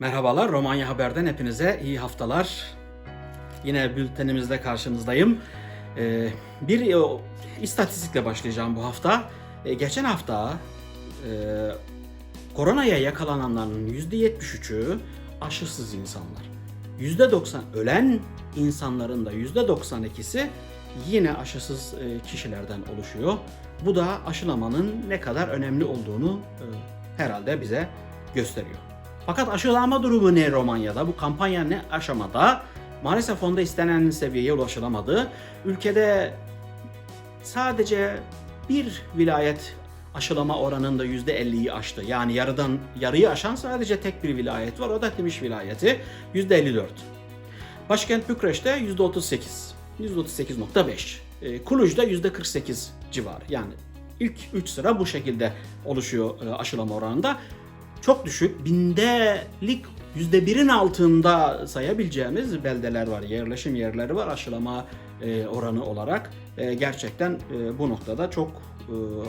Merhabalar, Romanya Haber'den hepinize iyi haftalar. Yine bültenimizde karşınızdayım. Ee, bir e, istatistikle başlayacağım bu hafta. Ee, geçen hafta e, koronaya yakalananların %73'ü aşısız insanlar. %90 ölen insanların da %92'si yine aşısız e, kişilerden oluşuyor. Bu da aşılamanın ne kadar önemli olduğunu herhalde bize gösteriyor. Fakat aşılama durumu ne Romanya'da? Bu kampanya ne aşamada? Maalesef onda istenen seviyeye ulaşılamadı. Ülkede sadece bir vilayet aşılama oranında %50'yi aştı. Yani yarıdan yarıyı aşan sadece tek bir vilayet var. O da Timiş vilayeti %54. Başkent Bükreş'te %38. %38.5. E, Kuluj'da %48 civarı. Yani ilk 3 sıra bu şekilde oluşuyor e, aşılama oranında. Çok düşük. Bindelik %1'in altında sayabileceğimiz beldeler var. Yerleşim yerleri var aşılama e, oranı olarak. E, gerçekten e, bu noktada çok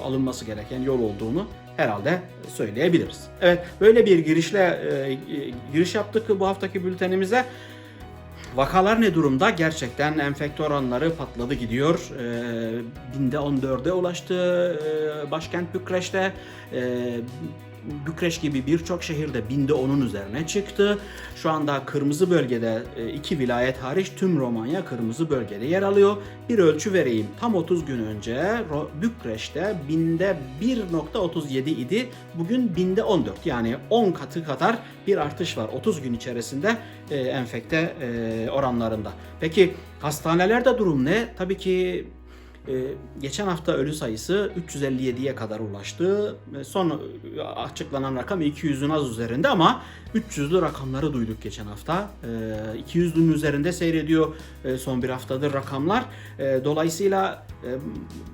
alınması gereken yol olduğunu herhalde söyleyebiliriz. Evet böyle bir girişle giriş yaptık bu haftaki bültenimize. Vakalar ne durumda? Gerçekten enfekte oranları patladı gidiyor. Binde 14'e ulaştı başkent Bükreş'te. Bükreş gibi birçok şehirde binde 10'un üzerine çıktı. Şu anda kırmızı bölgede e, iki vilayet hariç tüm Romanya kırmızı bölgede yer alıyor. Bir ölçü vereyim. Tam 30 gün önce Bükreş'te binde 1.37 idi. Bugün binde 14 yani 10 katı kadar bir artış var 30 gün içerisinde e, enfekte e, oranlarında. Peki hastanelerde durum ne? Tabii ki geçen hafta ölü sayısı 357'ye kadar ulaştı. Ee, Son açıklanan rakam 200'ün az üzerinde ama 300'lü rakamları duyduk geçen hafta. Ee, 200'ün üzerinde seyrediyor e, son bir haftadır rakamlar. Ee, Dolayısıyla e,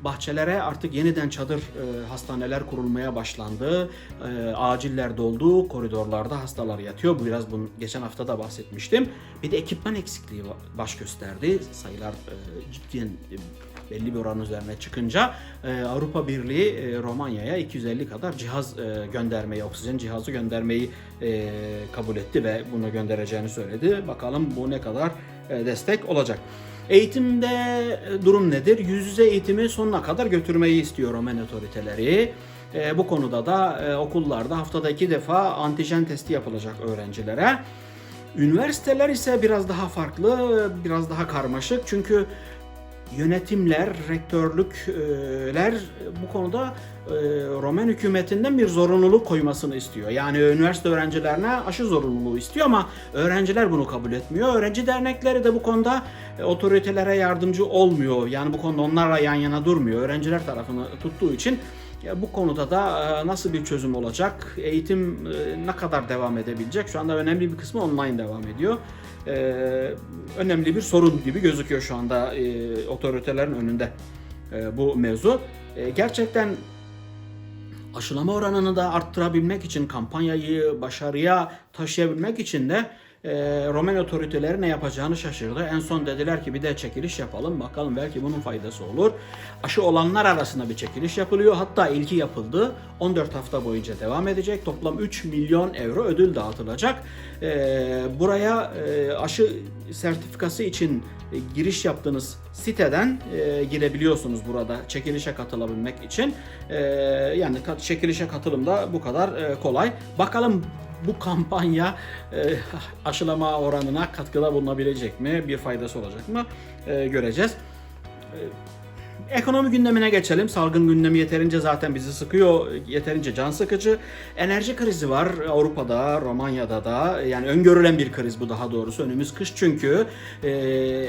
bahçelere artık yeniden çadır hastaneler kurulmaya başlandı. Aciller doldu, koridorlarda hastalar yatıyor. Bu biraz bunu geçen hafta da bahsetmiştim. Bir de ekipman eksikliği baş gösterdi. Sayılar cidden e, belli bir oran üzerine çıkınca Avrupa Birliği Romanya'ya 250 kadar cihaz göndermeyi, oksijen cihazı göndermeyi kabul etti ve bunu göndereceğini söyledi. Bakalım bu ne kadar destek olacak. Eğitimde e, durum nedir? Yüz yüze eğitimi sonuna kadar götürmeyi istiyor Romen otoriteleri. E, bu konuda da e, okullarda haftada iki defa antijen testi yapılacak öğrencilere. Üniversiteler ise biraz daha farklı, biraz daha karmaşık. Çünkü yönetimler, rektörlükler bu konuda e, Romen hükümetinden bir zorunluluk koymasını istiyor. Yani üniversite öğrencilerine aşı zorunluluğu istiyor ama öğrenciler bunu kabul etmiyor. Öğrenci dernekleri de bu konuda e, otoritelere yardımcı olmuyor. Yani bu konuda onlarla yan yana durmuyor. Öğrenciler tarafını tuttuğu için bu konuda da e, nasıl bir çözüm olacak? Eğitim e, ne kadar devam edebilecek? Şu anda önemli bir kısmı online devam ediyor. E, önemli bir sorun gibi gözüküyor şu anda otoritelerin önünde bu mevzu. Gerçekten aşılama oranını da arttırabilmek için, kampanyayı başarıya taşıyabilmek için de e, Romen otoriteleri ne yapacağını şaşırdı. En son dediler ki bir de çekiliş yapalım bakalım belki bunun faydası olur. Aşı olanlar arasında bir çekiliş yapılıyor. Hatta ilki yapıldı. 14 hafta boyunca devam edecek. Toplam 3 milyon euro ödül dağıtılacak. E, buraya e, aşı sertifikası için e, giriş yaptığınız siteden e, girebiliyorsunuz burada çekilişe katılabilmek için. E, yani çekilişe katılım da bu kadar e, kolay. Bakalım bu kampanya e, aşılama oranına katkıda bulunabilecek mi? Bir faydası olacak mı? E, göreceğiz. E, Ekonomi gündemine geçelim. Salgın gündemi yeterince zaten bizi sıkıyor. Yeterince can sıkıcı. Enerji krizi var Avrupa'da, Romanya'da da. Yani öngörülen bir kriz bu daha doğrusu. Önümüz kış çünkü. Ee,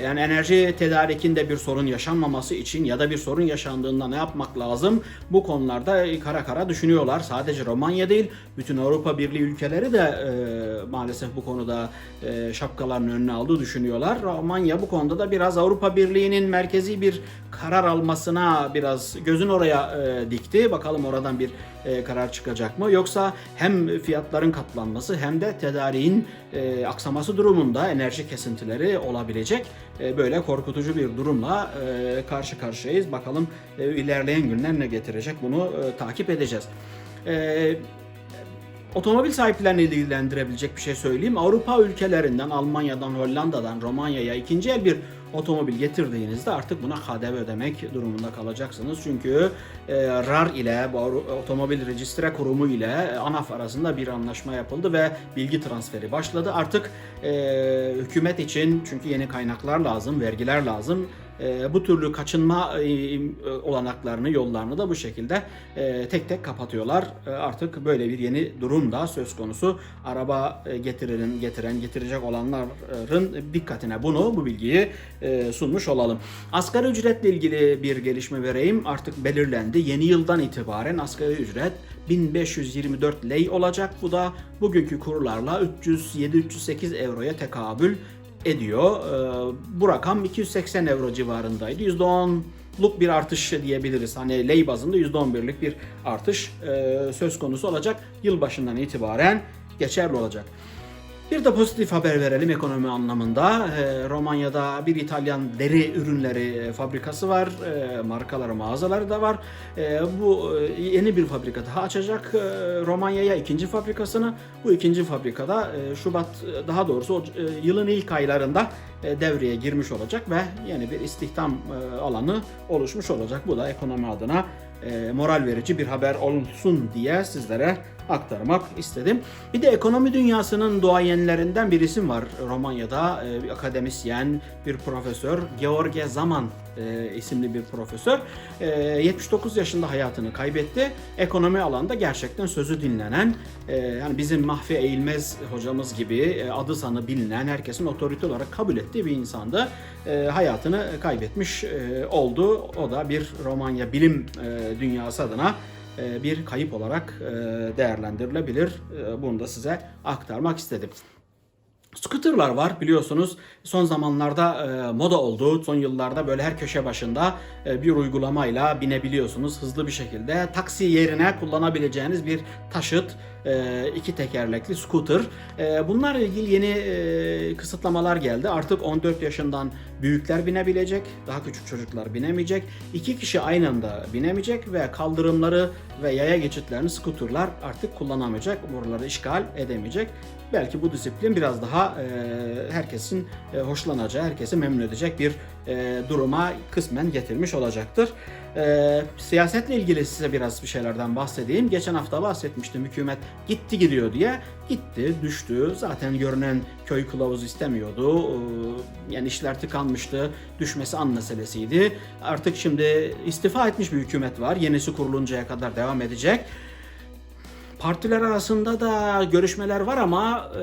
yani enerji tedarikinde bir sorun yaşanmaması için ya da bir sorun yaşandığında ne yapmak lazım? Bu konularda kara kara düşünüyorlar. Sadece Romanya değil, bütün Avrupa Birliği ülkeleri de e, maalesef bu konuda e, şapkalarının önüne aldığı düşünüyorlar. Romanya bu konuda da biraz Avrupa Birliği'nin merkezi bir karar almasına biraz gözün oraya e, dikti. Bakalım oradan bir e, karar çıkacak mı? Yoksa hem fiyatların katlanması hem de tedariğin e, aksaması durumunda enerji kesintileri olabilecek e, böyle korkutucu bir durumla e, karşı karşıyayız. Bakalım e, ilerleyen günler ne getirecek bunu e, takip edeceğiz. E, Otomobil sahiplerini ilgilendirebilecek bir şey söyleyeyim. Avrupa ülkelerinden, Almanya'dan, Hollanda'dan, Romanya'ya ikinci el bir otomobil getirdiğinizde artık buna KDV ödemek durumunda kalacaksınız. Çünkü e, RAR ile, Otomobil Registre Kurumu ile e, ANAF arasında bir anlaşma yapıldı ve bilgi transferi başladı. Artık e, hükümet için çünkü yeni kaynaklar lazım, vergiler lazım. E, bu türlü kaçınma e, olanaklarını, yollarını da bu şekilde e, tek tek kapatıyorlar. E, artık böyle bir yeni durum da söz konusu. Araba e, getiren, getirecek olanların dikkatine bunu, bu bilgiyi e, sunmuş olalım. Asgari ücretle ilgili bir gelişme vereyim. Artık belirlendi. Yeni yıldan itibaren asgari ücret 1524 lei olacak. Bu da bugünkü kurlarla 307-308 euroya tekabül ediyor. Ee, bu rakam 280 euro civarındaydı. %10'luk bir artış diyebiliriz. Hani lei bazında %11'lik bir artış e, söz konusu olacak. Yılbaşından itibaren geçerli olacak. Bir de pozitif haber verelim ekonomi anlamında. Ee, Romanya'da bir İtalyan deri ürünleri fabrikası var. Ee, markaları, mağazaları da var. Ee, bu e, yeni bir fabrika daha açacak e, Romanya'ya ikinci fabrikasını. Bu ikinci fabrikada e, Şubat e, daha doğrusu e, yılın ilk aylarında e, devreye girmiş olacak ve yeni bir istihdam e, alanı oluşmuş olacak. Bu da ekonomi adına e, moral verici bir haber olsun diye sizlere aktarmak istedim. Bir de ekonomi dünyasının duayenlerinden bir isim var Romanya'da. E, bir akademisyen, bir profesör. George Zaman e, isimli bir profesör. E, 79 yaşında hayatını kaybetti. Ekonomi alanda gerçekten sözü dinlenen, e, yani bizim Mahfi Eğilmez hocamız gibi e, adı sanı bilinen, herkesin otorite olarak kabul ettiği bir insandı. Hayatını kaybetmiş oldu. O da bir Romanya bilim dünyası adına bir kayıp olarak e, değerlendirilebilir. E, Bunu da size aktarmak istedim. Scooter'lar var biliyorsunuz. Son zamanlarda e, moda oldu. Son yıllarda böyle her köşe başında e, bir uygulamayla binebiliyorsunuz hızlı bir şekilde. Taksi yerine kullanabileceğiniz bir taşıt, e, iki tekerlekli scooter. E, bunlarla ilgili yeni e, kısıtlamalar geldi. Artık 14 yaşından büyükler binebilecek, daha küçük çocuklar binemeyecek. İki kişi aynı anda binemeyecek ve kaldırımları ve yaya geçitlerini scooterlar artık kullanamayacak. Buraları işgal edemeyecek. Belki bu disiplin biraz daha e, herkesin e, hoşlanacağı, herkesi memnun edecek bir duruma kısmen getirmiş olacaktır. Siyasetle ilgili size biraz bir şeylerden bahsedeyim. Geçen hafta bahsetmiştim hükümet gitti gidiyor diye. Gitti, düştü. Zaten görünen köy kılavuzu istemiyordu. E, yani işler tıkanmıştı. Düşmesi an meselesiydi. Artık şimdi istifa etmiş bir hükümet var. Yenisi kuruluncaya kadar devam edecek. Partiler arasında da görüşmeler var ama e,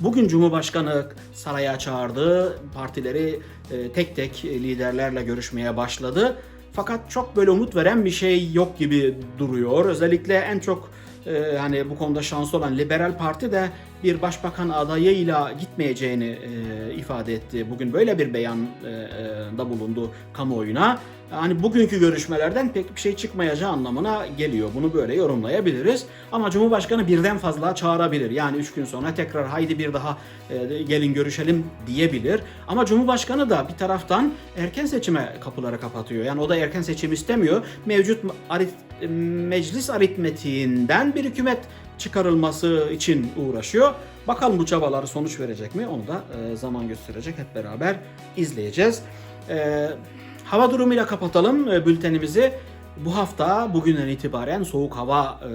bugün Cumhurbaşkanı saraya çağırdı. Partileri e, tek tek liderlerle görüşmeye başladı. Fakat çok böyle umut veren bir şey yok gibi duruyor. Özellikle en çok e, hani bu konuda şanslı olan Liberal Parti de bir başbakan adayıyla gitmeyeceğini e, ifade etti. Bugün böyle bir beyan e, e, bulundu kamuoyuna. Yani bugünkü görüşmelerden pek bir şey çıkmayacağı anlamına geliyor. Bunu böyle yorumlayabiliriz. Ama Cumhurbaşkanı birden fazla çağırabilir. Yani 3 gün sonra tekrar haydi bir daha e, gelin görüşelim diyebilir. Ama Cumhurbaşkanı da bir taraftan erken seçime kapıları kapatıyor. Yani o da erken seçim istemiyor. Mevcut arit- meclis aritmetiğinden bir hükümet çıkarılması için uğraşıyor. Bakalım bu çabaları sonuç verecek mi? Onu da e, zaman gösterecek. Hep beraber izleyeceğiz. E, hava durumuyla kapatalım e, bültenimizi. Bu hafta bugünden itibaren soğuk hava e,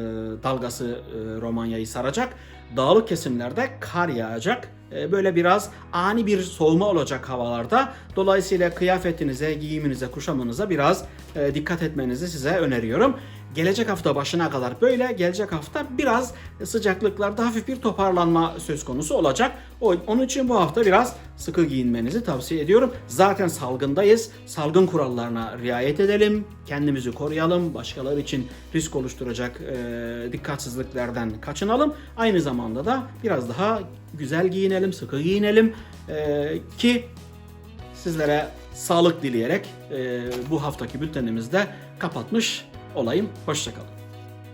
dalgası Romanya'yı saracak. Dağlık kesimlerde kar yağacak. E, böyle biraz ani bir soğuma olacak havalarda. Dolayısıyla kıyafetinize, giyiminize, kuşamınıza biraz e, dikkat etmenizi size öneriyorum. Gelecek hafta başına kadar böyle, gelecek hafta biraz sıcaklıklarda hafif bir toparlanma söz konusu olacak. Onun için bu hafta biraz sıkı giyinmenizi tavsiye ediyorum. Zaten salgındayız. Salgın kurallarına riayet edelim. Kendimizi koruyalım. Başkaları için risk oluşturacak e, dikkatsizliklerden kaçınalım. Aynı zamanda da biraz daha güzel giyinelim, sıkı giyinelim e, ki sizlere sağlık dileyerek e, bu haftaki bültenimizde kapatmış olayım. Hoşçakalın.